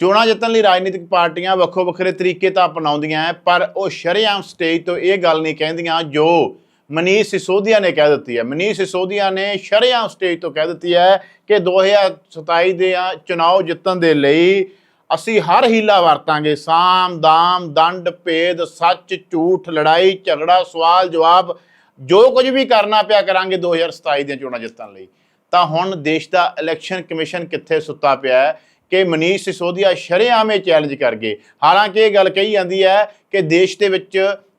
ਚੋਣਾਂ ਜਿੱਤਣ ਲਈ ਰਾਜਨੀਤਿਕ ਪਾਰਟੀਆਂ ਵੱਖੋ ਵੱਖਰੇ ਤਰੀਕੇ ਤਾਂ ਅਪਣਾਉਂਦੀਆਂ ਹੈ ਪਰ ਉਹ ਸ਼ਰੇਆਮ ਸਟੇਜ ਤੋਂ ਇਹ ਗੱਲ ਨਹੀਂ ਕਹਿੰਦੀਆਂ ਜੋ ਮਨੀਸ਼ ਸਿਸੋਦੀਆ ਨੇ ਕਹਿ ਦਿੱਤੀ ਹੈ ਮਨੀਸ਼ ਸਿਸੋਦੀਆ ਨੇ ਸ਼ਰੇਆਮ ਸਟੇਜ ਤੋਂ ਕਹਿ ਦਿੱਤੀ ਹੈ ਕਿ 2027 ਦੇ ਆ ਚੁਣਾਵ ਜਿੱਤਣ ਦੇ ਲਈ ਅਸੀਂ ਹਰ ਹੀਲਾ ਵਰਤਾਂਗੇ। ਸਾਮ, ਦਾਮ, ਦੰਡ, ਭੇਦ, ਸੱਚ, ਝੂਠ, ਲੜਾਈ, ਝਗੜਾ, ਸਵਾਲ, ਜਵਾਬ, ਜੋ ਕੁਝ ਵੀ ਕਰਨਾ ਪਿਆ ਕਰਾਂਗੇ 2027 ਦੀਆਂ ਚੋਣਾਂ ਜਿੱਤਣ ਲਈ। ਤਾਂ ਹੁਣ ਦੇਸ਼ ਦਾ ਇਲੈਕਸ਼ਨ ਕਮਿਸ਼ਨ ਕਿੱਥੇ ਸੁੱਤਾ ਪਿਆ ਹੈ ਕਿ ਮਨੀਸ਼ ਸਿਸੋਦੀਆ ਸ਼ਰੇਆਮ ਇਹ ਚੈਲੰਜ ਕਰ ਗਏ। ਹਾਲਾਂਕਿ ਇਹ ਗੱਲ ਕਹੀ ਜਾਂਦੀ ਹੈ ਕਿ ਦੇਸ਼ ਦੇ ਵਿੱਚ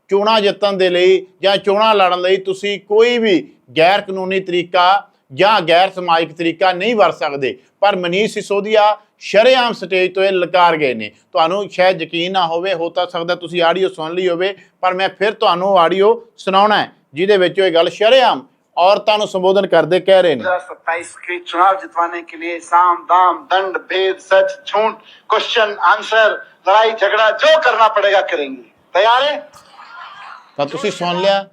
ਚੋਣਾਂ ਜਿੱਤਣ ਦੇ ਲਈ ਜਾਂ ਚੋਣਾਂ ਲੜਨ ਲਈ ਤੁਸੀਂ ਕੋਈ ਵੀ ਗੈਰ ਕਾਨੂੰਨੀ ਤਰੀਕਾ ਜਾਂ ਗੈਰ ਸਮਾਜਿਕ ਤਰੀਕਾ ਨਹੀਂ ਵਰਤ ਸਕਦੇ। ਪਰ ਮਨੀਸ਼ ਸਿਸੋਦੀਆ ਸ਼ਰੇਆਮ ਸਟੇਜ ਤੋਂ ਇਹ ਲਕਾਰ ਗਏ ਨੇ। ਤੁਹਾਨੂੰ ਸ਼ਾਇਦ ਯਕੀਨ ਨਾ ਹੋਵੇ, ਹੋ ਤਾਂ ਸਕਦਾ ਤੁਸੀਂ ਆਡੀਓ ਸੁਣ ਲਈ ਹੋਵੇ, ਪਰ ਮੈਂ ਫਿਰ ਤੁਹਾਨੂੰ ਆਡੀਓ ਸੁਣਾਉਣਾ ਹੈ, ਜਿਹਦੇ ਵਿੱਚ ਇਹ ਗੱਲ ਸ਼ਰੇਆਮ ਔਰਤਾਂ ਨੂੰ ਸੰਬੋਧਨ ਕਰਦੇ ਕਹਿ ਰਹੇ ਨੇ 2027 के चुनाव जितवाने के लिए साम दाम दंड भेद सच झूठ क्वेश्चन आंसर लड़ाई झगड़ा जो करना पड़ेगा करेंगे तैयार है ਤਾਂ ਤੁਸੀਂ ਸੁਣ ਲਿਆ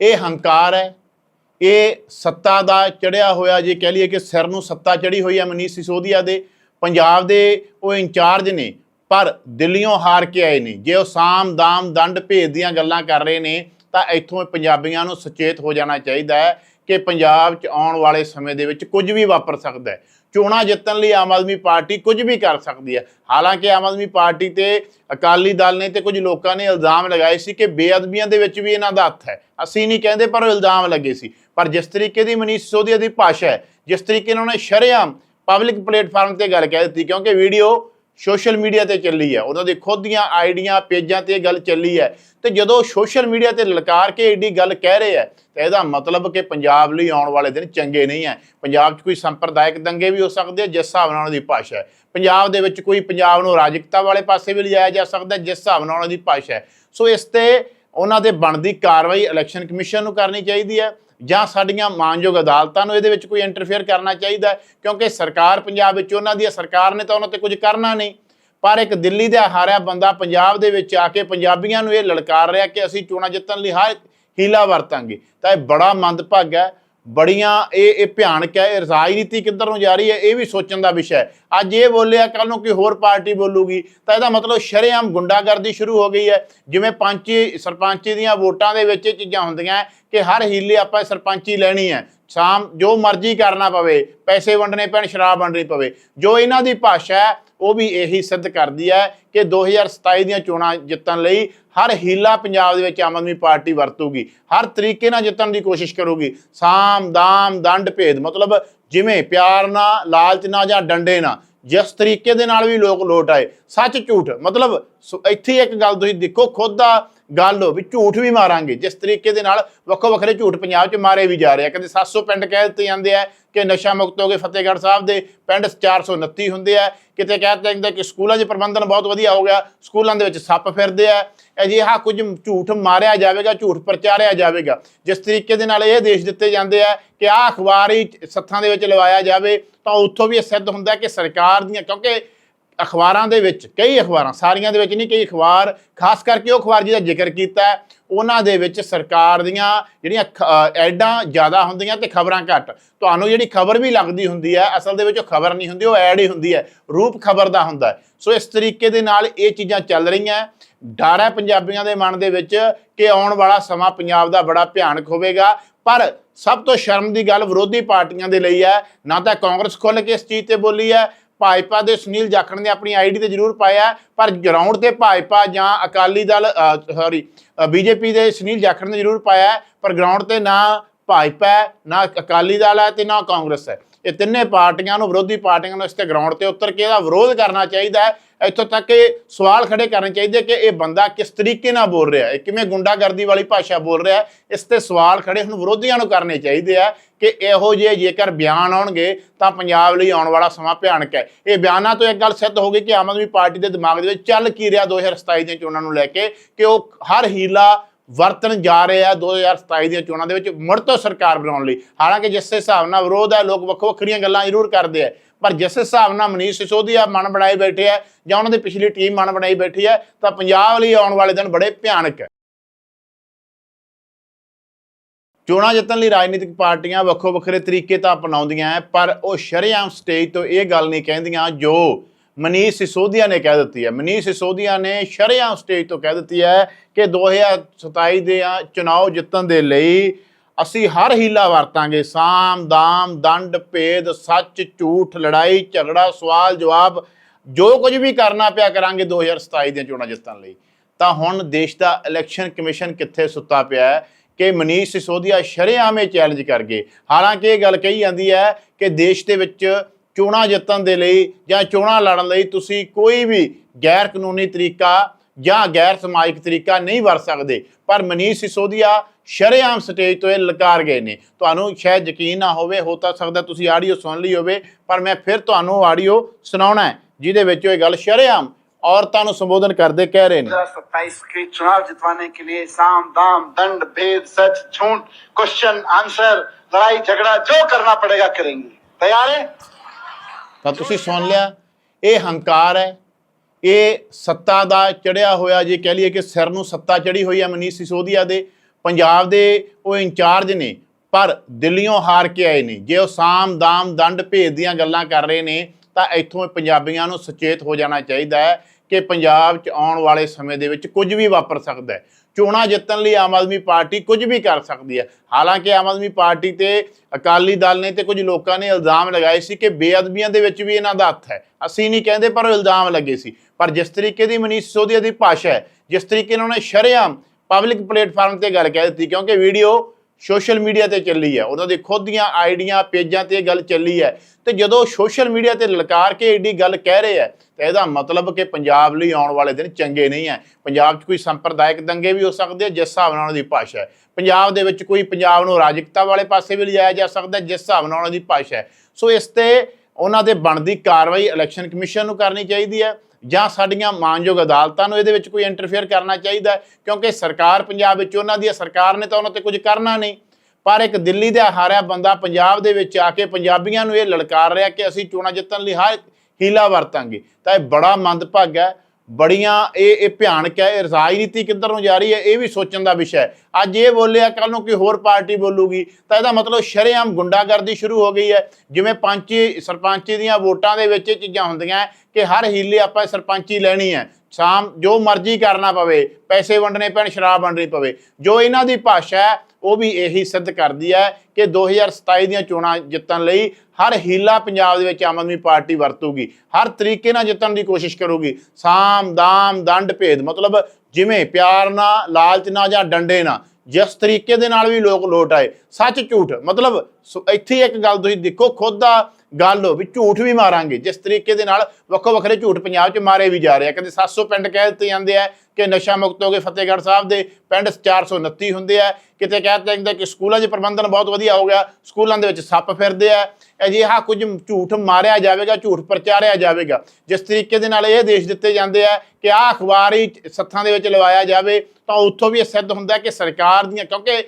ਇਹ ਹੰਕਾਰ ਹੈ ਇਹ ਸੱਤਾ ਦਾ ਚੜਿਆ ਹੋਇਆ ਜੇ ਕਹਿ ਲਈਏ ਕਿ ਸਿਰ ਨੂੰ ਸੱਤਾ ਚੜੀ ਹੋਈ ਹੈ ਮਨੀਸ਼ ਸਿਸੋਦੀਆ ਦੇ ਪੰਜਾਬ ਦੇ ਉਹ ਇੰਚਾਰਜ ਨੇ ਪਰ ਦਿੱਲੀੋਂ ਹਾਰ ਕੇ ਆਏ ਨੇ ਜੇ ਉਹ ਸਾਮ ਦਾਮ ਦੰਡ ਭੇਦ ਦੀਆਂ ਗੱਲਾਂ ਕਰ ਰਹੇ ਨੇ ਤਾਂ ਇੱਥੋਂ ਪੰਜਾਬੀਆਂ ਨੂੰ ਸੁਚੇਤ ਹੋ ਜਾਣਾ ਚਾਹੀਦਾ ਹੈ ਕਿ ਪੰਜਾਬ 'ਚ ਆਉਣ ਵਾਲੇ ਸਮੇਂ ਦੇ ਵਿੱਚ ਕੁਝ ਵੀ ਵਾਪਰ ਸਕਦਾ ਹੈ। ਚੋਣਾਂ ਜਿੱਤਣ ਲਈ ਆਮ ਆਦਮੀ ਪਾਰਟੀ ਕੁਝ ਵੀ ਕਰ ਸਕਦੀ ਹੈ। ਹਾਲਾਂਕਿ ਆਮ ਆਦਮੀ ਪਾਰਟੀ ਤੇ ਅਕਾਲੀ ਦਲ ਨੇ ਤੇ ਕੁਝ ਲੋਕਾਂ ਨੇ ਇਲਜ਼ਾਮ ਲਗਾਏ ਸੀ ਕਿ ਬੇਅਦਬੀਆਂ ਦੇ ਵਿੱਚ ਵੀ ਇਹਨਾਂ ਦਾ ਹੱਥ ਹੈ। ਅਸੀਂ ਨਹੀਂ ਕਹਿੰਦੇ ਪਰ ਉਹ ਇਲਜ਼ਾਮ ਲੱਗੇ ਸੀ। ਪਰ ਜਿਸ ਤਰੀਕੇ ਦੀ ਮਨੀਸ਼ ਸੋਧੀਆ ਦੀ ਭਾਸ਼ਾ ਹੈ, ਜਿਸ ਤਰੀਕੇ ਨਾਲ ਉਹਨੇ ਸ਼ਰੇਆਮ ਪਬਲਿਕ ਪਲੇਟਫਾਰਮ ਤੇ ਗੱਲ ਕਹਿ ਦਿੱਤੀ, ਕਿਉਂਕਿ ਵੀਡੀਓ ਸੋਸ਼ਲ ਮੀਡੀਆ ਤੇ ਚੱਲੀ ਹੈ। ਉਹਨਾਂ ਦੇ ਖੁਦ ਦੀਆਂ ਆਈਡੀਆਂ, ਪੇਜਾਂ ਤੇ ਇਹ ਗੱਲ ਚੱਲੀ ਹੈ। ਤੇ ਜਦੋਂ ਸੋਸ਼ਲ ਮੀਡੀਆ ਤੇ ਲਲਕਾਰ ਕੇ ਏਡੀ ਗੱਲ ਕਹਿ ਰਹੇ ਹੈ, ਤਾਂ ਇਹਦਾ ਮਤਲਬ ਕਿ ਪੰਜਾਬ ਲਈ ਆਉਣ ਵਾਲੇ ਦਿਨ ਚੰਗੇ ਨਹੀਂ ਹੈ। ਪੰਜਾਬ 'ਚ ਕੋਈ ਸੰਪਰਦਾਇਕ ਦੰਗੇ ਵੀ ਹੋ ਸਕਦੇ ਜਿਸ ਹਿਸਾਬ ਨਾਲ ਉਹਨਾਂ ਦੀ ਭਾਸ਼ਾ ਹੈ। ਪੰਜਾਬ ਦੇ ਵਿੱਚ ਕੋਈ ਪੰਜਾਬ ਨੂੰ ਰਾਜਕਤਾ ਵਾਲੇ ਪਾਸੇ ਵੀ ਲਿਜਾਇਆ ਜਾ ਸਕਦਾ, ਜਿਸ ਹਿਸਾਬ ਨਾਲ ਉਹਨਾਂ ਦੀ ਭਾਸ਼ਾ ਹੈ। ਸੋ ਇਸ ਤੇ ਉਹਨਾਂ ਦੇ ਬਣਦੀ ਕਾਰਵਾਈ ਇਲੈਕਸ਼ਨ ਕਮਿਸ਼ਨ ਨੂੰ ਕਰਨੀ ਚਾਹੀਦੀ ਹੈ ਜਾਂ ਸਾਡੀਆਂ ਮਾਨਯੋਗ ਅਦਾਲਤਾਂ ਨੂੰ ਇਹਦੇ ਵਿੱਚ ਕੋਈ ਇੰਟਰਫੇਅਰ ਕਰਨਾ ਚਾਹੀਦਾ ਕਿਉਂਕਿ ਸਰਕਾਰ ਪੰਜਾਬ ਵਿੱਚ ਉਹਨਾਂ ਦੀ ਹੈ, ਸਰਕਾਰ ਨੇ ਤਾਂ ਉਹਨਾਂ ਤੇ ਕੁਝ ਕਰਨਾ ਨਹੀਂ। ਪਰ ਇੱਕ ਦਿੱਲੀ ਦਾ ਹਾਰਿਆ ਬੰਦਾ ਪੰਜਾਬ ਦੇ ਵਿੱਚ ਆ ਕੇ ਪੰਜਾਬੀਆਂ ਨੂੰ ਇਹ ਲਲਕਾਰ ਰਿਹਾ ਕਿ ਅਸੀਂ ਚੋਣਾਂ ਜਿੱਤਣ ਲਈ ਹਰ ਹੀਲਾ ਵਰਤਾਂਗੇ। ਤਾਂ ਇਹ ਬੜਾ ਮੰਦਭਾਗਾ ਹੈ। ਬੜੀਆਂ ਇਹ ਇਹ ਭਿਆਨਕ ਹੈ, ਇਹ ਰਾਜਨੀਤੀ ਕਿੱਧਰ ਨੂੰ ਜਾ ਰਹੀ ਹੈ, ਇਹ ਵੀ ਸੋਚਣ ਦਾ ਵਿਸ਼ਾ ਹੈ। ਅੱਜ ਇਹ ਬੋਲਿਆ ਕੱਲ ਨੂੰ ਕੋਈ ਹੋਰ ਪਾਰਟੀ ਬੋਲੂਗੀ, ਤਾਂ ਇਹਦਾ ਮਤਲਬ ਸ਼ਰੇਆਮ ਗੁੰਡਾਗਰਦੀ ਸ਼ੁਰੂ ਹੋ ਗਈ ਹੈ। ਜਿਵੇਂ ਪੰਚੀ, ਸਰਪੰਚੀ ਦੀਆਂ ਵੋਟਾਂ ਦੇ ਵਿੱਚ ਇਹ ਚੀਜ਼ਾਂ ਹੁੰਦੀਆਂ ਕਿ ਹਰ ਹੀਲੇ ਆਪਾਂ ਸਰਪੰਚੀ ਲੈਣੀ ਹੈ। ਸ਼ਾਮ ਜੋ ਮਰਜ਼ੀ ਕਰਨਾ ਪਵੇ, ਪੈਸੇ ਵੰਡਣੇ ਪੈਣ, ਸ਼ਰਾਬ ਵੰਡਣੀ ਪਵੇ। ਜੋ ਇਹਨਾਂ ਦੀ ਭਾਸ਼ਾ ਹੈ ਉਹ ਵੀ ਇਹੀ ਸਿੱਧ ਕਰਦੀ ਹੈ ਕਿ 2027 ਦੀਆਂ ਚੋਣਾਂ ਜਿੱਤਣ ਲਈ ਹਰ ਹੀਲਾ ਪੰਜਾਬ ਦੇ ਵਿੱਚ ਆਮ ਆਦਮੀ ਪਾਰਟੀ ਵਰਤੂਗੀ, ਹਰ ਤਰੀਕੇ ਨਾਲ ਜਿੱਤਣ ਦੀ ਕੋਸ਼ਿਸ਼ ਕਰੂਗੀ। ਸਾਮ, ਦਾਮ, ਦੰਡ ਭੇਦ, ਮਤਲਬ ਜਿਵੇਂ ਪਿਆਰ ਨਾਲ, ਲਾਲਚ ਨਾਲ ਜਾਂ ਡੰਡੇ ਨਾਲ, ਜਿਸ ਤਰੀਕੇ ਦੇ ਨਾਲ ਵੀ ਲੋਕ ਲੋਟ ਆਏ, ਸੱਚ ਝੂਠ, ਮਤਲਬ ਸੋ ਇੱਥੇ ਇੱਕ ਗੱਲ ਤੁਸੀਂ ਦੇਖੋ, ਖੁਦ ਦਾ ਗੱਲ ਹੋ ਵੀ ਝੂਠ ਵੀ ਮਾਰਾਂਗੇ। ਜਿਸ ਤਰੀਕੇ ਦੇ ਨਾਲ ਵੱਖੋ ਵੱਖਰੇ ਝੂਠ ਪੰਜਾਬ 'ਚ ਮਾਰੇ ਵੀ ਜਾ ਰਹੇ ਆ। ਕਦੇ 700 ਪਿੰਡ ਕਹਿ ਦਿੱਤੇ ਜਾਂਦੇ ਆ ਕਿ ਨਸ਼ਾ ਮੁਕਤ ਹੋ ਗਏ। ਫਤਿਹਗੜ੍ਹ ਸਾਹਿਬ ਦੇ ਪਿੰਡ 429 ਹੁੰਦੇ ਆ। ਕਿਤੇ ਕਹਿ ਦਿੱਤਾ ਜਾਂਦਾ ਕਿ ਸਕੂਲਾਂ 'ਚ ਪ੍ਰਬੰਧਨ ਬਹੁਤ ਵਧੀਆ ਹੋ ਗਿਆ। ਸਕੂਲਾਂ ਦੇ ਵਿੱਚ ਸੱਪ ਫਿਰਦੇ ਆ। ਅਜਿਹਾ ਕੁਝ ਝੂਠ ਮਾਰਿਆ ਜਾਵੇਗਾ, ਝੂਠ ਪ੍ਰਚਾਰਿਆ ਜਾਵੇਗਾ। ਜਿਸ ਤਰੀਕੇ ਦੇ ਨਾਲ ਇਹ ਦੇਸ਼ ਦਿੱਤੇ ਜਾਂਦੇ ਆ ਕਿ ਆਹ ਅਖਬਾਰ ਹੀ ਸੱਥਾਂ ਦੇ ਵਿੱਚ ਲਵਾਇਆ ਜਾਵੇ, ਤਾਂ ਉੱਥੋਂ ਵੀ ਇਹ ਸਿੱਧ ਹੁੰਦਾ ਕਿ ਸਰਕਾਰ ਦੀਆਂ, ਕਿਉਂਕਿ ਅਖਬਾਰਾਂ ਦੇ ਵਿੱਚ, ਕਈ ਅਖਬਾਰਾਂ, ਸਾਰੀਆਂ ਦੇ ਵਿੱਚ ਨਹੀਂ, ਕਈ ਅਖਬਾਰ, ਖਾਸ ਕਰਕੇ ਉਹ ਅਖਬਾਰ ਜਿਹਦਾ ਜ਼ਿਕਰ ਕੀਤਾ ਉਹਨਾਂ ਦੇ ਵਿੱਚ ਸਰਕਾਰ ਦੀਆਂ ਜਿਹੜੀਆਂ ਖ- ਐਡਾਂ ਜ਼ਿਆਦਾ ਹੁੰਦੀਆਂ ਤੇ ਖਬਰਾਂ ਘੱਟ। ਤੁਹਾਨੂੰ ਜਿਹੜੀ ਖਬਰ ਵੀ ਲੱਗਦੀ ਹੁੰਦੀ ਹੈ, ਅਸਲ ਦੇ ਵਿੱਚ ਉਹ ਖਬਰ ਨਹੀਂ ਹੁੰਦੀ, ਉਹ ਐਡ ਹੀ ਹੁੰਦੀ ਹੈ, ਰੂਪ ਖਬਰ ਦਾ ਹੁੰਦਾ ਸੋ ਇਸ ਤਰੀਕੇ ਦੇ ਨਾਲ ਇਹ ਚੀਜ਼ਾਂ ਚੱਲ ਰਹੀਆਂ ਡਰ ਹੈ ਪੰਜਾਬੀਆਂ ਦੇ ਮਨ ਦੇ ਵਿੱਚ ਕਿ ਆਉਣ ਵਾਲਾ ਸਮਾਂ ਪੰਜਾਬ ਦਾ ਬੜਾ ਭਿਆਨਕ ਹੋਵੇਗਾ, ਪਰ ਸਭ ਤੋਂ ਸ਼ਰਮ ਦੀ ਗੱਲ ਵਿਰੋਧੀ ਪਾਰਟੀਆਂ ਦੇ ਲਈ ਹੈ। ਨਾ ਤਾਂ ਕਾਂਗਰਸ ਖੁੱਲ੍ਹ ਕੇ ਇਸ ਚੀਜ਼ ਤੇ ਬੋਲੀ ਹੈ ਭਾਜਪਾ ਦੇ ਸੁਨੀਲ ਜਾਖੜ ਨੇ ਆਪਣੀ ਆਈਡੀ ਤੇ ਜ਼ਰੂਰ ਪਾਇਆ ਪਰ ਗਰਾਊਂਡ ਤੇ ਭਾਜਪਾ ਜਾਂ ਅਕਾਲੀ ਦਲ ਸੌਰੀ ਬੀਜੇਪੀ ਦੇ ਸੁਨੀਲ ਜਾਖੜ ਨੇ ਜ਼ਰੂਰ ਪਾਇਆ ਪਰ ਗਰਾਊਂਡ ਤੇ ਨਾ ਭਾਜਪਾ ਹੈ, ਨਾ ਅਕਾਲੀ ਦਲ ਹੈ ਤੇ ਨਾ ਕਾਂਗਰਸ ਹੈ। ਇਹ ਤਿੰਨੇ ਪਾਰਟੀਆਂ ਨੂੰ ਵਿਰੋਧੀ ਪਾਰਟੀਆਂ ਨੂੰ ਇਸ ਤੇ ਗਰਾਊਂਡ ਤੇ ਉਤਰ ਕੇ ਇਹਦਾ ਵਿਰੋਧ ਕਰਨਾ ਚਾਹੀਦਾ ਹੈ। ਇੱਥੋਂ ਤੱਕ ਕਿ ਸਵਾਲ ਖੜੇ ਕਰਨੇ ਚਾਹੀਦੇ ਕਿ ਇਹ ਬੰਦਾ ਕਿਸ ਤਰੀਕੇ ਨਾਲ ਬੋਲ ਰਿਹਾ ਹੈ ਕਿਵੇਂ ਗੁੰਡਾਗਰਦੀ ਵਾਲੀ ਭਾਸ਼ਾ ਬੋਲ ਰਿਹਾ ਹੈ, ਇਸ ਤੇ ਸਵਾਲ ਖੜੇ ਹੁਣ ਵਿਰੋਧੀਆਂ ਨੂੰ ਕਰਨੇ ਚਾਹੀਦੇ ਆ ਕਿ ਇਹੋ ਜਿਹੇ ਜੇਕਰ ਬਿਆਨ ਆਉਣਗੇ ਤਾਂ ਪੰਜਾਬ ਲਈ ਆਉਣ ਵਾਲਾ ਸਮਾਂ ਭਿਆਨਕ ਹੈ। ਇਹ ਬਿਆਨਾਂ ਤੋਂ ਇੱਕ ਗੱਲ ਸਿੱਧ ਹੋ ਗਈ ਕਿ ਆਮ ਆਦਮੀ ਪਾਰਟੀ ਦੇ ਦਿਮਾਗ ਦੇ ਵਿੱਚ ਚੱਲ ਕੀ ਰਿਹਾ 2027 ਦੀਆਂ ਚੋਣਾਂ ਨੂੰ ਲੈ ਕੇ ਕਿ ਉਹ ਹਰ ਹੀਲਾ ਵਰਤਣ ਜਾ ਰਹੇ ਆ 2027 ਦੀਆਂ ਚੋਣਾਂ ਦੇ ਵਿੱਚ ਮੁੜ ਤੋਂ ਸਰਕਾਰ ਬਣਾਉਣ ਲਈ। ਹਾਲਾਂਕਿ ਜਿਸ ਹਿਸਾਬ ਨਾਲ ਵਿਰੋਧ ਹੈ, ਲੋਕ ਵੱਖੋ ਵੱਖਰੀਆਂ ਗੱਲਾਂ ਜ਼ਰੂਰ ਕਰਦੇ ਆ। ਪਰ ਜਿਸ ਹਿਸਾਬ ਨਾਲ ਮਨੀਸ਼ ਸਿਸੋਦੀਆ ਮਨ ਬਣਾਈ ਬੈਠੇ ਆ, ਜਾਂ ਉਹਨਾਂ ਦੀ ਪਿਛਲੀ ਟੀਮ ਮਨ ਬਣਾਈ ਬੈਠੀ ਹੈ ਤਾਂ ਪੰਜਾਬ ਲਈ ਆਉਣ ਵਾਲੇ ਦਿਨ ਬੜੇ ਭਿਆਨਕ ਹੈ ਚੋਣਾਂ ਜਿੱਤਣ ਲਈ ਰਾਜਨੀਤਿਕ ਪਾਰਟੀਆਂ ਵੱਖੋ ਵੱਖਰੇ ਤਰੀਕੇ ਤਾਂ ਅਪਣਾਉਂਦੀਆਂ ਹੈ ਪਰ ਉਹ ਸ਼ਰੇਆਮ ਸਟੇਜ ਤੋਂ ਇਹ ਗੱਲ ਨਹੀਂ ਕਹਿੰਦੀਆਂ ਜੋ ਮਨੀਸ਼ ਸਿਸੋਦੀਆ ਨੇ ਕਹਿ ਦਿੱਤੀ ਹੈ ਮਨੀਸ਼ ਸਿਸੋਦੀਆ ਨੇ ਸ਼ਰੇਆਮ ਸਟੇਜ ਤੋਂ ਕਹਿ ਦਿੱਤੀ ਹੈ ਕਿ 2027 ਦੇ ਆ ਚੁਣਾਵ ਜਿੱਤਣ ਦੇ ਲਈ ਅਸੀਂ ਹਰ ਹੀਲਾ ਵਰਤਾਂਗੇ। ਸਾਮ, ਦਾਮ, ਦੰਡ, ਭੇਦ, ਸੱਚ, ਝੂਠ, ਲੜਾਈ, ਝਗੜਾ, ਸਵਾਲ, ਜਵਾਬ, ਜੋ ਕੁਝ ਵੀ ਕਰਨਾ ਪਿਆ ਕਰਾਂਗੇ 2027 ਦੀਆਂ ਚੋਣਾਂ ਜਿੱਤਣ ਲਈ। ਤਾਂ ਹੁਣ ਦੇਸ਼ ਦਾ ਇਲੈਕਸ਼ਨ ਕਮਿਸ਼ਨ ਕਿੱਥੇ ਸੁੱਤਾ ਪਿਆ ਹੈ ਕਿ ਮਨੀਸ਼ ਸਿਸੋਦੀਆ ਸ਼ਰੇਆਮ ਇਹ ਚੈਲੰਜ ਕਰ ਗਏ। ਹਾਲਾਂਕਿ ਇਹ ਗੱਲ ਕਹੀ ਜਾਂਦੀ ਹੈ ਕਿ ਦੇਸ਼ ਦੇ ਵਿੱਚ ਚੋਣਾਂ ਜਿੱਤਣ ਦੇ ਲਈ ਜਾਂ ਚੋਣਾਂ ਲੜਨ ਲਈ ਤੁਸੀਂ ਕੋਈ ਵੀ ਗੈਰ ਕਾਨੂੰਨੀ ਤਰੀਕਾ ਜਾਂ ਗੈਰ ਸਮਾਜਿਕ ਤਰੀਕਾ ਨਹੀਂ ਵਰਤ ਸਕਦੇ। ਪਰ ਮਨੀਸ਼ ਸਿਸੋਦੀਆ ਸ਼ਰੇਆਮ ਸਟੇਜ ਤੋਂ ਇਹ ਲਕਾਰ ਗਏ ਨੇ ਤੁਹਾਨੂੰ ਸ਼ਾਇਦ ਯਕੀਨ ਨਾ ਹੋਵੇ ਹੋ ਤਾਂ ਸਕਦਾ ਤੁਸੀਂ ਆਡੀਓ ਸੁਣ ਲਈ ਹੋਵੇ ਪਰ ਮੈਂ ਫਿਰ ਤੁਹਾਨੂੰ ਆਡੀਓ ਸੁਣਾਉਣਾ ਹੈ ਜਿਹਦੇ ਵਿੱਚ ਇਹ ਗੱਲ ਸ਼ਰੇਆਮ ਔਰਤਾਂ ਨੂੰ ਸੰਬੋਧਨ ਕਰਦੇ ਕਹਿ ਰਹੇ ਨੇ 2027 के चुनाव जितवाने के लिए साम दाम दंड भेद सच झूठ क्वेश्चन आंसर लड़ाई झगड़ा जो करना पड़ेगा करेंगे तैयार है ਤਾਂ ਤੁਸੀਂ ਸੁਣ ਲਿਆ ਇਹ ਹੰਕਾਰ ਹੈ ਇਹ ਸੱਤਾ ਦਾ ਚੜਿਆ ਹੋਇਆ ਜੇ ਕਹਿ ਲਈਏ ਕਿ ਸਿਰ ਨੂੰ ਸੱਤਾ ਚੜੀ ਹੋਈ ਹੈ ਮਨੀਸ਼ ਸਿਸੋਦੀਆ ਦੇ ਪੰਜਾਬ ਦੇ ਉਹ ਇੰਚਾਰਜ ਨੇ, ਪਰ ਦਿੱਲੀੋਂ ਹਾਰ ਕੇ ਆਏ ਨੇ। ਜੇ ਉਹ ਸਾਮ, ਦਾਮ, ਦੰਡ ਭੇਦ ਦੀਆਂ ਗੱਲਾਂ ਕਰ ਰਹੇ ਨੇ, ਤਾਂ ਇੱਥੋਂ ਪੰਜਾਬੀਆਂ ਨੂੰ ਸੁਚੇਤ ਹੋ ਜਾਣਾ ਚਾਹੀਦਾ ਹੈ ਕਿ ਪੰਜਾਬ 'ਚ ਆਉਣ ਵਾਲੇ ਸਮੇਂ ਦੇ ਵਿੱਚ ਕੁਝ ਵੀ ਵਾਪਰ ਸਕਦਾ ਹੈ। ਚੋਣਾਂ ਜਿੱਤਣ ਲਈ ਆਮ ਆਦਮੀ ਪਾਰਟੀ ਕੁਝ ਵੀ ਕਰ ਸਕਦੀ ਹੈ। ਹਾਲਾਂਕਿ ਆਮ ਆਦਮੀ ਪਾਰਟੀ ਤੇ ਅਕਾਲੀ ਦਲ ਨੇ ਤੇ ਕੁਝ ਲੋਕਾਂ ਨੇ ਇਲਜ਼ਾਮ ਲਗਾਏ ਸੀ ਕਿ ਬੇਅਦਬੀਆਂ ਦੇ ਵਿੱਚ ਵੀ ਇਹਨਾਂ ਦਾ ਹੱਥ ਹੈ। ਅਸੀਂ ਨਹੀਂ ਕਹਿੰਦੇ ਪਰ ਉਹ ਇਲਜ਼ਾਮ ਲੱਗੇ ਸੀ। ਪਰ ਜਿਸ ਤਰੀਕੇ ਦੀ ਮਨੀਸ਼ ਸੋਧੀਆ ਦੀ ਭਾਸ਼ਾ ਹੈ, ਜਿਸ ਤਰੀਕੇ ਨਾਲ ਉਹਨੇ ਸ਼ਰੇਆਮ ਪਬਲਿਕ ਪਲੇਟਫਾਰਮ ਤੇ ਗੱਲ ਕਹਿ ਦਿੱਤੀ, ਕਿਉਂਕਿ ਵੀਡੀਓ ਸੋਸ਼ਲ ਮੀਡੀਆ ਤੇ ਚੱਲੀ ਹੈ। ਉਹਨਾਂ ਦੇ ਖੁਦ ਦੀਆਂ ਆਈਡੀਆਂ, ਪੇਜਾਂ ਤੇ ਇਹ ਗੱਲ ਚੱਲੀ ਹੈ। ਤੇ ਜਦੋਂ ਸੋਸ਼ਲ ਮੀਡੀਆ ਤੇ ਲਲਕਾਰ ਕੇ ਏਡੀ ਗੱਲ ਕਹਿ ਰਹੇ ਹੈ, ਤਾਂ ਇਹਦਾ ਮਤਲਬ ਕਿ ਪੰਜਾਬ ਲਈ ਆਉਣ ਵਾਲੇ ਦਿਨ ਚੰਗੇ ਨਹੀਂ ਹੈ। ਪੰਜਾਬ 'ਚ ਕੋਈ ਸੰਪਰਦਾਇਕ ਦੰਗੇ ਵੀ ਹੋ ਸਕਦੇ ਆ, ਜਿਸ ਹਿਸਾਬ ਨਾਲ ਉਹਨਾਂ ਦੀ ਭਾਸ਼ਾ ਹੈ। ਪੰਜਾਬ ਦੇ ਵਿੱਚ ਕੋਈ ਪੰਜਾਬ ਨੂੰ ਰਾਜਿਕਤਾ ਵਾਲੇ ਪਾਸੇ ਵੀ ਲਿਜਾਇਆ ਜਾ ਸਕਦਾ ਜਿਸ ਹਿਸਾਬ ਨਾਲ ਉਹਨਾਂ ਦੀ ਭਾਸ਼ਾ ਹੈ। ਸੋ ਇਸ ਤੇ ਉਹਨਾਂ ਦੇ ਬਣਦੀ ਕਾਰਵਾਈ ਇਲੈਕਸ਼ਨ ਕਮਿਸ਼ਨ ਨੂੰ ਕਰਨੀ ਚਾਹੀਦੀ ਹੈ। ਜਾਂ ਸਾਡੀਆਂ ਮਾਨਯੋਗ ਅਦਾਲਤਾਂ ਨੂੰ ਇਹਦੇ ਵਿੱਚ ਕੋਈ ਇੰਟਰਫੇਅਰ ਕਰਨਾ ਚਾਹੀਦਾ ਕਿਉਂਕਿ ਸਰਕਾਰ ਪੰਜਾਬ ਵਿੱਚ ਉਹਨਾਂ ਦੀ ਸਰਕਾਰ ਨੇ ਤਾਂ ਉਹਨਾਂ ਤੇ ਕੁਝ ਕਰਨਾ ਨਹੀਂ। ਪਰ ਇੱਕ ਦਿੱਲੀ ਦਾ ਹਾਰਿਆ ਬੰਦਾ ਪੰਜਾਬ ਦੇ ਵਿੱਚ ਆ ਕੇ ਪੰਜਾਬੀਆਂ ਨੂੰ ਇਹ ਲਲਕਾਰ ਰਿਹਾ ਕਿ ਅਸੀਂ ਚੋਣਾਂ ਜਿੱਤਣ ਲਈ ਹਰ ਹੀਲਾ ਵਰਤਾਂਗੇ। ਤਾਂ ਇਹ ਬੜਾ ਮੰਦਭਾਗਾ ਹੈ। ਬੜੀਆਂ ਇਹ ਇਹ ਭਿਆਨਕ ਹੈ, ਇਹ ਰਾਜਨੀਤੀ ਕਿੱਧਰ ਨੂੰ ਜਾ ਰਹੀ ਹੈ, ਇਹ ਵੀ ਸੋਚਣ ਦਾ ਵਿਸ਼ਾ ਹੈ। ਅੱਜ ਇਹ ਬੋਲਿਆ ਕੱਲ ਨੂੰ ਕੋਈ ਹੋਰ ਪਾਰਟੀ ਬੋਲੂਗੀ, ਤਾਂ ਇਹਦਾ ਮਤਲਬ ਸ਼ਰੇਆਮ ਗੁੰਡਾਗਰਦੀ ਸ਼ੁਰੂ ਹੋ ਗਈ ਹੈ। ਜਿਵੇਂ ਪੰਚੀ, ਸਰਪੰਚੀ ਦੀਆਂ ਵੋਟਾਂ ਦੇ ਵਿੱਚ ਇਹ ਚੀਜ਼ਾਂ ਹੁੰਦੀਆਂ ਕਿ ਹਰ ਹੀਲੇ ਆਪਾਂ ਸਰਪੰਚੀ ਲੈਣੀ ਹੈ। ਸ਼ਾਮ ਜੋ ਮਰਜ਼ੀ ਕਰਨਾ ਪਵੇ, ਪੈਸੇ ਵੰਡਣੇ ਪੈਣ, ਸ਼ਰਾਬ ਵੰਡਣੀ ਪਵੇ। ਜੋ ਇਹਨਾਂ ਦੀ ਭਾਸ਼ਾ ਹੈ ਉਹ ਵੀ ਇਹੀ ਸਿੱਧ ਕਰਦੀ ਹੈ ਕਿ 2027 ਦੀਆਂ ਚੋਣਾਂ ਜਿੱਤਣ ਲਈ ਹਰ ਹੀਲਾ ਪੰਜਾਬ ਦੇ ਵਿੱਚ ਆਮ ਆਦਮੀ ਪਾਰਟੀ ਵਰਤੂਗੀ, ਹਰ ਤਰੀਕੇ ਨਾਲ ਜਿੱਤਣ ਦੀ ਕੋਸ਼ਿਸ਼ ਕਰੂਗੀ। ਸਾਮ, ਦਾਮ, ਦੰਡ ਭੇਦ, ਮਤਲਬ ਜਿਵੇਂ ਪਿਆਰ ਨਾਲ, ਲਾਲਚ ਨਾਲ ਜਾਂ ਡੰਡੇ ਨਾਲ। ਜਿਸ ਤਰੀਕੇ ਦੇ ਨਾਲ ਵੀ ਲੋਕ ਲੋਟ ਆਏ। ਸੱਚ ਝੂਠ। ਮਤਲਬ ਸੋ, ਇੱਥੇ ਹੀ ਇੱਕ ਗੱਲ ਤੁਸੀਂ ਦੇਖੋ, ਖੁਦ ਦਾ ਗੱਲ ਹੋ ਵੀ ਝੂਠ ਵੀ ਮਾਰਾਂਗੇ। ਜਿਸ ਤਰੀਕੇ ਦੇ ਨਾਲ ਵੱਖੋ ਵੱਖਰੇ ਝੂਠ ਪੰਜਾਬ 'ਚ ਮਾਰੇ ਵੀ ਜਾ ਰਹੇ ਆ। ਕਦੇ 700 ਪਿੰਡ ਕਹਿ ਦਿੱਤੇ ਜਾਂਦੇ ਆ ਕਿ ਨਸ਼ਾ ਮੁਕਤ ਹੋ ਗਏ ਫਤਿਹਗੜ੍ਹ ਸਾਹਿਬ ਦੇ। ਪਿੰਡ 429 ਹੁੰਦੇ ਆ। ਕਿਤੇ ਕਹਿ ਜਾਂਦਾ ਕਿ ਸਕੂਲਾਂ 'ਚ ਪ੍ਰਬੰਧਨ ਬਹੁਤ ਵਧੀਆ ਹੋ ਗਿਆ। ਸਕੂਲਾਂ ਦੇ ਵਿੱਚ ਸੱਪ ਫਿਰਦੇ ਆ। ਅਜਿਹਾ ਕੁਝ ਝੂਠ ਮਾਰਿਆ ਜਾਵੇਗਾ, ਝੂਠ ਪ੍ਰਚਾਰਿਆ ਜਾਵੇਗਾ। ਜਿਸ ਤਰੀਕੇ ਦੇ ਨਾਲ ਇਹ ਦੇਸ਼ ਦਿੱਤੇ ਜਾਂਦੇ ਆ ਕਿ ਆਹ ਅਖਬਾਰ ਹੀ ਸੱਥਾਂ ਦੇ ਵਿੱਚ ਲਵਾਇਆ ਜਾਵੇ। ਤਾਂ ਉੱਥੋਂ ਵੀ ਇਹ ਸਿੱਧ ਹੁੰਦਾ ਕਿ ਸਰਕਾਰ ਦੀਆਂ, ਕਿਉਂਕਿ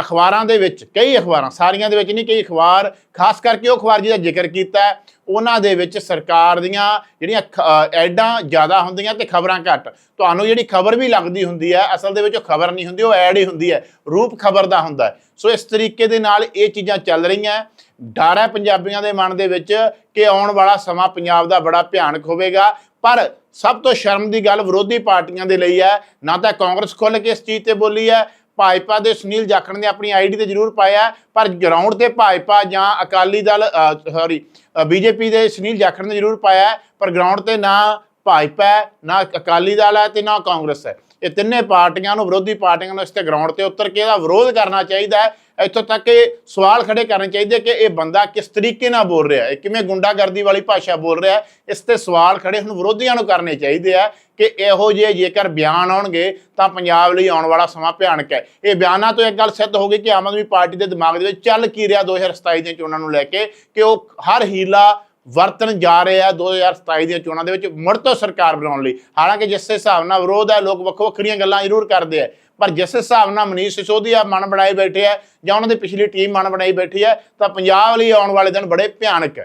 ਅਖਬਾਰਾਂ ਦੇ ਵਿੱਚ, ਕਈ ਅਖਬਾਰਾਂ, ਸਾਰੀਆਂ ਦੇ ਵਿੱਚ ਨਹੀਂ, ਕਈ ਅਖਬਾਰ, ਖਾਸ ਕਰਕੇ ਉਹ ਅਖਬਾਰ ਜਿਹਦਾ ਜ਼ਿਕਰ ਕੀਤਾ ਉਹਨਾਂ ਦੇ ਵਿੱਚ ਸਰਕਾਰ ਦੀਆਂ ਜਿਹੜੀਆਂ ਖ- ਐਡਾਂ ਜ਼ਿਆਦਾ ਹੁੰਦੀਆਂ ਤੇ ਖਬਰਾਂ ਘੱਟ। ਤੁਹਾਨੂੰ ਜਿਹੜੀ ਖਬਰ ਵੀ ਲੱਗਦੀ ਹੁੰਦੀ ਹੈ, ਅਸਲ ਦੇ ਵਿੱਚ ਉਹ ਖਬਰ ਨਹੀਂ ਹੁੰਦੀ, ਉਹ ਐਡ ਹੀ ਹੁੰਦੀ ਹੈ, ਰੂਪ ਖਬਰ ਦਾ ਹੁੰਦਾ ਸੋ ਇਸ ਤਰੀਕੇ ਦੇ ਨਾਲ ਇਹ ਚੀਜ਼ਾਂ ਚੱਲ ਰਹੀਆਂ ਡਰ ਹੈ ਪੰਜਾਬੀਆਂ ਦੇ ਮਨ ਦੇ ਵਿੱਚ ਕਿ ਆਉਣ ਵਾਲਾ ਸਮਾਂ ਪੰਜਾਬ ਦਾ ਬੜਾ ਭਿਆਨਕ ਹੋਵੇਗਾ। ਪਰ ਸਭ ਤੋਂ ਸ਼ਰਮ ਦੀ ਗੱਲ ਵਿਰੋਧੀ ਪਾਰਟੀਆਂ ਦੇ ਲਈ ਹੈ। ਨਾ ਤਾਂ ਕਾਂਗਰਸ ਖੁੱਲ੍ਹ ਕੇ ਇਸ ਚੀਜ਼ ਤੇ ਬੋਲੀ ਹੈ। ਭਾਜਪਾ ਦੇ ਸੁਨੀਲ ਜਾਖੜ ਨੇ ਆਪਣੀ ਆਈਡੀ ਤੇ ਜ਼ਰੂਰ ਪਾਇਆ ਪਰ ਗਰਾਊਂਡ ਤੇ ਭਾਜਪਾ ਜਾਂ ਅਕਾਲੀ ਦਲ ਸੌਰੀ ਬੀਜੇਪੀ ਦੇ ਸੁਨੀਲ ਜਾਖੜ ਨੇ ਜ਼ਰੂਰ ਪਾਇਆ ਪਰ ਗਰਾਊਂਡ ਤੇ ਨਾ ਭਾਜਪਾ ਹੈ, ਨਾ ਅਕਾਲੀ ਦਲ ਹੈ ਤੇ ਨਾ ਕਾਂਗਰਸ ਹੈ। ਇਹ ਤਿੰਨੇ ਪਾਰਟੀਆਂ ਨੂੰ, ਵਿਰੋਧੀ ਪਾਰਟੀਆਂ ਨੂੰ ਇਸ ਤੇ ਗਰਾਊਂਡ ਤੇ ਉਤਰ ਕੇ ਇਹਦਾ ਵਿਰੋਧ ਕਰਨਾ ਚਾਹੀਦਾ ਹੈ। ਇੱਥੋਂ ਤੱਕ ਕਿ ਸਵਾਲ ਖੜੇ ਕਰਨੇ ਚਾਹੀਦੇ ਕਿ ਇਹ ਬੰਦਾ ਕਿਸ ਤਰੀਕੇ ਨਾਲ ਬੋਲ ਰਿਹਾ ਹੈ ਕਿਵੇਂ ਗੁੰਡਾਗਰਦੀ ਵਾਲੀ ਭਾਸ਼ਾ ਬੋਲ ਰਿਹਾ ਹੈ, ਇਸ ਤੇ ਸਵਾਲ ਖੜੇ ਹੁਣ ਵਿਰੋਧੀਆਂ ਨੂੰ ਕਰਨੇ ਚਾਹੀਦੇ ਆ ਕਿ ਇਹੋ ਜਿਹੇ ਜੇਕਰ ਬਿਆਨ ਆਉਣਗੇ ਤਾਂ ਪੰਜਾਬ ਲਈ ਆਉਣ ਵਾਲਾ ਸਮਾਂ ਭਿਆਨਕ ਹੈ। ਇਹ ਬਿਆਨਾਂ ਤੋਂ ਇੱਕ ਗੱਲ ਸਿੱਧ ਹੋ ਗਈ ਕਿ ਆਮ ਆਦਮੀ ਪਾਰਟੀ ਦੇ ਦਿਮਾਗ ਦੇ ਵਿੱਚ ਚੱਲ ਕੀ ਰਿਹਾ 2027 ਦੀਆਂ ਚੋਣਾਂ ਨੂੰ ਲੈ ਕੇ ਕਿ ਉਹ ਹਰ ਹੀਲਾ ਵਰਤਣ ਜਾ ਰਹੇ ਆ 2027 ਦੀਆਂ ਚੋਣਾਂ ਦੇ ਵਿੱਚ ਮੁੜ ਤੋਂ ਸਰਕਾਰ ਬਣਾਉਣ ਲਈ। ਹਾਲਾਂਕਿ ਜਿਸ ਹਿਸਾਬ ਨਾਲ ਵਿਰੋਧ ਹੈ, ਲੋਕ ਵੱਖੋ ਵੱਖਰੀਆਂ ਗੱਲਾਂ ਜ਼ਰੂਰ ਕਰਦੇ ਆ। ਪਰ ਜਿਸ ਹਿਸਾਬ ਨਾਲ ਮਨੀਸ਼ ਸਿਸੋਦੀਆ ਮਨ ਬਣਾਏ ਬੈਠੇ ਆ ਜਾਂ ਉਹਨਾਂ ਦੀ ਪਿਛਲੀ ਟੀਮ ਮਨ ਬਣਾਈ ਬੈਠੀ ਹੈ ਤਾਂ ਪੰਜਾਬ ਲਈ ਆਉਣ ਵਾਲੇ ਦਿਨ ਬੜੇ ਭਿਆਨਕ। ਹੈ